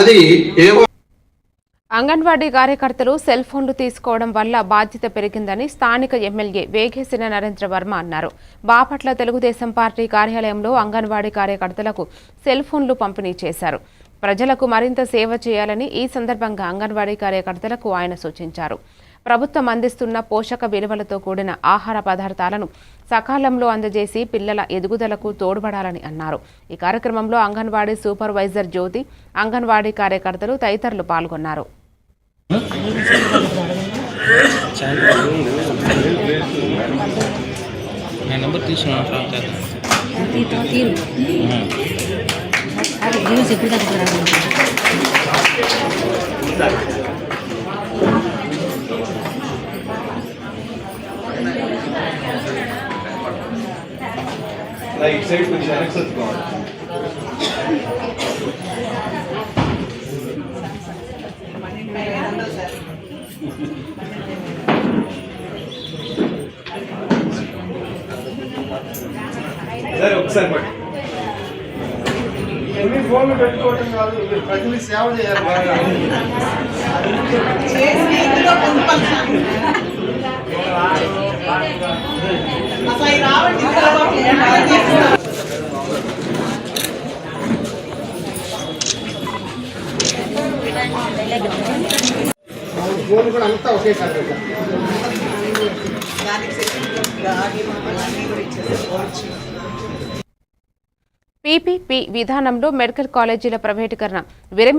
అది ఏవో అంగన్వాడీ కార్యకర్తలు సెల్ ఫోన్లు తీసుకోవడం వల్ల బాధ్యత పెరిగిందని స్థానిక ఎమ్మెల్యే వేగేసిన నరేంద్ర వర్మ అన్నారు. బాపట్ల తెలుగుదేశం పార్టీ కార్యాలయంలో అంగన్వాడీ కార్యకర్తలకు సెల్ ఫోన్లు పంపిణీ చేశారు. ప్రజలకు మరింత సేవ చేయాలని ఈ సందర్భంగా అంగన్వాడీ కార్యకర్తలకు ఆయన సూచించారు. ప్రభుత్వం అందిస్తున్న పోషక విలువలతో కూడిన ఆహార పదార్థాలను సకాలంలో అందజేసి పిల్లల ఎదుగుదలకు తోడ్పడాలని అన్నారు. ఈ కార్యక్రమంలో అంగన్వాడీ సూపర్వైజర్ జ్యోతి అంగన్వాడీ కార్యకర్తలు తదితరులు పాల్గొన్నారు. తీరు. తీరు అది జ్యూస్ ఎప్పుడు తగ్గుతుంది రైట్ సైడ్ కొంచెం వెనక్కి సర్దుకోవాలి సరే ఒకసారి పట్టు ఎన్ని ఫోన్లు పెట్టుకోవటం కాదు మీరు ప్రజలకు సేవ చేయాలి బాగా ఫోన్ కూడా అంతా ఒకేసారి పీపీపీ విధానంలో మెడికల్ కాలేజీల ప్రైవేటీకరణ. విరమి